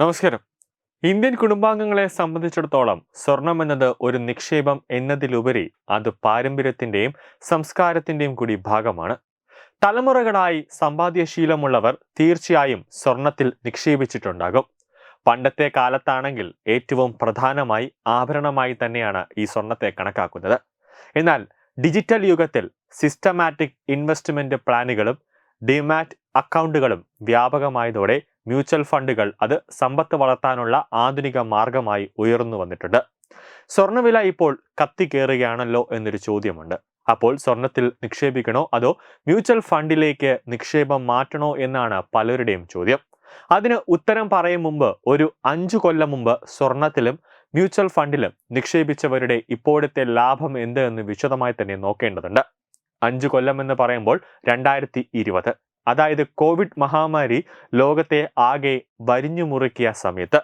നമസ്കാരം. ഇന്ത്യൻ കുടുംബാംഗങ്ങളെ സംബന്ധിച്ചിടത്തോളം സ്വർണം എന്നത് ഒരു നിക്ഷേപം എന്നതിലുപരി അത് പാരമ്പര്യത്തിന്റെയും സംസ്കാരത്തിന്റെയും കൂടി ഭാഗമാണ്. തലമുറകളായി സമ്പാദ്യശീലമുള്ളവർ തീർച്ചയായും സ്വർണത്തിൽ നിക്ഷേപിച്ചിട്ടുണ്ടാകും. പണ്ടത്തെ കാലത്താണെങ്കിൽ ഏറ്റവും പ്രധാനമായി ആഭരണമായി തന്നെയാണ് ഈ സ്വർണത്തെ കണക്കാക്കുന്നത്. എന്നാൽ ഡിജിറ്റൽ യുഗത്തിൽ സിസ്റ്റമാറ്റിക് ഇൻവെസ്റ്റ്മെന്റ് പ്ലാനുകളും ഡിമാറ്റ് അക്കൗണ്ടുകളും വ്യാപകമായതോടെ മ്യൂച്വൽ ഫണ്ടുകൾ അത് സമ്പത്ത് വളർത്താനുള്ള ആധുനിക മാർഗമായി ഉയർന്നു വന്നിട്ടുണ്ട്. സ്വർണവില ഇപ്പോൾ കത്തിക്കേറുകയാണല്ലോ എന്നൊരു ചോദ്യമുണ്ട്. അപ്പോൾ സ്വർണത്തിൽ നിക്ഷേപിക്കണോ അതോ മ്യൂച്വൽ ഫണ്ടിലേക്ക് നിക്ഷേപം മാറ്റണോ എന്നാണ് പലരുടെയും ചോദ്യം. അതിന് ഉത്തരം പറയും മുമ്പ് ഒരു അഞ്ചു കൊല്ലം മുമ്പ് സ്വർണത്തിലും മ്യൂച്വൽ ഫണ്ടിലും നിക്ഷേപിച്ചവരുടെ ഇപ്പോഴത്തെ ലാഭം എന്ത് എന്ന് വിശദമായി തന്നെ നോക്കേണ്ടതുണ്ട്. അഞ്ചു കൊല്ലം എന്ന് പറയുമ്പോൾ രണ്ടായിരത്തി ഇരുപത്. അതായത് കോവിഡ് മഹാമാരി ലോകത്തെ ആകെ വരിഞ്ഞു മുറുക്കിയ സമയത്ത്.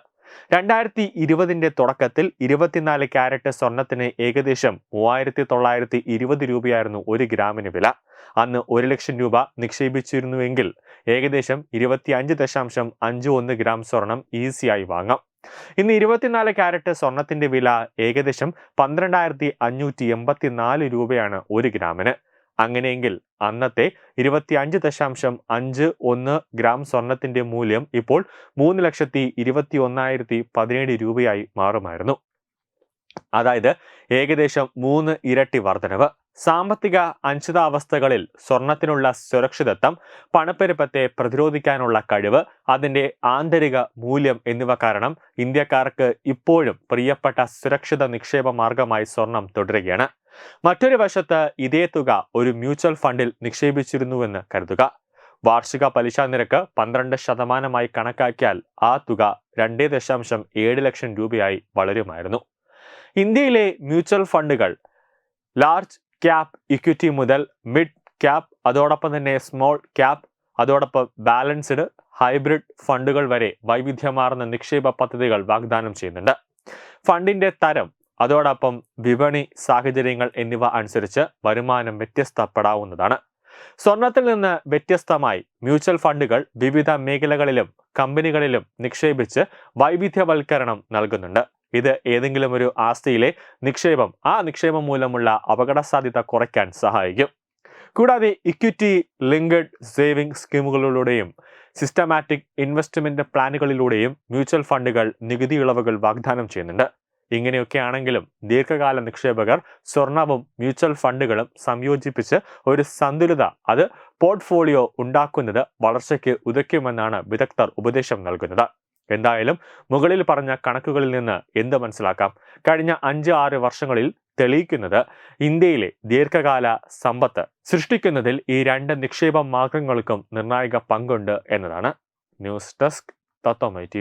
രണ്ടായിരത്തി ഇരുപതിന്റെ തുടക്കത്തിൽ ഇരുപത്തിനാല് ക്യാരറ്റ് സ്വർണത്തിന് ഏകദേശം മൂവായിരത്തി തൊള്ളായിരത്തി ഇരുപത് രൂപയായിരുന്നു ഒരു ഗ്രാമിന് വില. അന്ന് ഒരു ലക്ഷം രൂപ നിക്ഷേപിച്ചിരുന്നുവെങ്കിൽ ഏകദേശം ഇരുപത്തി അഞ്ച് ദശാംശം അഞ്ച് ഒന്ന് ഗ്രാം സ്വർണം ഈസിയായി വാങ്ങാം. ഇന്ന് ഇരുപത്തിനാല് ക്യാരറ്റ് സ്വർണത്തിന്റെ വില ഏകദേശം പന്ത്രണ്ടായിരത്തി അഞ്ഞൂറ്റി എൺപത്തി നാല് രൂപയാണ് ഒരു ഗ്രാമിന്. അങ്ങനെയെങ്കിൽ അന്നത്തെ ഇരുപത്തി അഞ്ച് ദശാംശം അഞ്ച് ഒന്ന് ഗ്രാം സ്വർണത്തിന്റെ മൂല്യം ഇപ്പോൾ മൂന്ന് ലക്ഷത്തി ഇരുപത്തി ഒന്നായിരത്തി പതിനേഴ് രൂപയായി മാറുമായിരുന്നു. അതായത് ഏകദേശം മൂന്ന് ഇരട്ടി വർധനവ്. സാമ്പത്തിക അനിശ്ചിതാവസ്ഥകളിൽ സ്വർണത്തിനുള്ള സുരക്ഷിതത്വം പണപ്പെരുപ്പത്തെ പ്രതിരോധിക്കാനുള്ള കഴിവ് അതിന്റെ ആന്തരിക മൂല്യം എന്നിവ കാരണം ഇന്ത്യക്കാർക്ക് ഇപ്പോഴും പ്രിയപ്പെട്ട സുരക്ഷിത നിക്ഷേപ മാർഗമായി സ്വർണം തുടരുകയാണ്. മറ്റൊരു വശത്ത് ഇതേ തുക ഒരു മ്യൂച്വൽ ഫണ്ടിൽ നിക്ഷേപിച്ചിരുന്നുവെന്ന് കരുതുക. വാർഷിക പലിശ നിരക്ക് പന്ത്രണ്ട് ശതമാനമായി കണക്കാക്കിയാൽ ആ തുക രണ്ടേ ദശാംശം ഏഴ് ലക്ഷം രൂപയായി വളരുമായിരുന്നു. ഇന്ത്യയിലെ മ്യൂച്വൽ ഫണ്ടുകൾ ലാർജ് ക്യാപ് ഇക്വിറ്റി മുതൽ മിഡ് ക്യാപ് അതോടൊപ്പം തന്നെ സ്മോൾ ക്യാപ് അതോടൊപ്പം ബാലൻസ്ഡ് ഹൈബ്രിഡ് ഫണ്ടുകൾ വരെ വൈവിധ്യമാർന്ന നിക്ഷേപ പദ്ധതികൾ വാഗ്ദാനം ചെയ്യുന്നുണ്ട്. ഫണ്ടിന്റെ തരം അതോടൊപ്പം വിപണി സാഹചര്യങ്ങൾ എന്നിവ അനുസരിച്ച് വരുമാനം വ്യത്യസ്തപ്പെടാവുന്നതാണ്. സ്വർണത്തിൽ നിന്ന് വ്യത്യസ്തമായി മ്യൂച്വൽ ഫണ്ടുകൾ വിവിധ മേഖലകളിലും കമ്പനികളിലും നിക്ഷേപിച്ച് വൈവിധ്യവൽക്കരണം നൽകുന്നുണ്ട്. ഇത് ഏതെങ്കിലും ഒരു ആസ്തിയിലെ നിക്ഷേപം ആ നിക്ഷേപം മൂലമുള്ള അപകട സാധ്യത കുറയ്ക്കാൻ സഹായിക്കും. കൂടാതെ ഇക്വിറ്റി ലിങ്ക്ഡ് സേവിംഗ് സ്കീമുകളിലൂടെയും സിസ്റ്റമാറ്റിക് ഇൻവെസ്റ്റ്മെന്റ് പ്ലാനുകളിലൂടെയും മ്യൂച്വൽ ഫണ്ടുകൾ നികുതി ഇളവുകൾ വാഗ്ദാനം ചെയ്യുന്നുണ്ട്. ഇങ്ങനെയൊക്കെ ആണെങ്കിലും ദീർഘകാല നിക്ഷേപകർ സ്വർണവും മ്യൂച്വൽ ഫണ്ടുകളും സംയോജിപ്പിച്ച് ഒരു സന്തുലിത അത് പോർട്ട്ഫോളിയോ ഉണ്ടാക്കുന്നത് വളർച്ചയ്ക്ക് ഉതയ്ക്കുമെന്നാണ് വിദഗ്ധർ ഉപദേശം നൽകുന്നത്. എന്തായാലും മുകളിൽ പറഞ്ഞ കണക്കുകളിൽ നിന്ന് എന്ത് മനസ്സിലാക്കാം? കഴിഞ്ഞ അഞ്ച് ആറ് വർഷങ്ങളിൽ തെളിയിക്കുന്നത് ഇന്ത്യയിലെ ദീർഘകാല സമ്പത്ത് സൃഷ്ടിക്കുന്നതിൽ ഈ രണ്ട് നിക്ഷേപ മാർഗങ്ങൾക്കും നിർണായക പങ്കുണ്ട് എന്നതാണ്. ന്യൂസ് ഡെസ്ക് തത്വമൈ ടി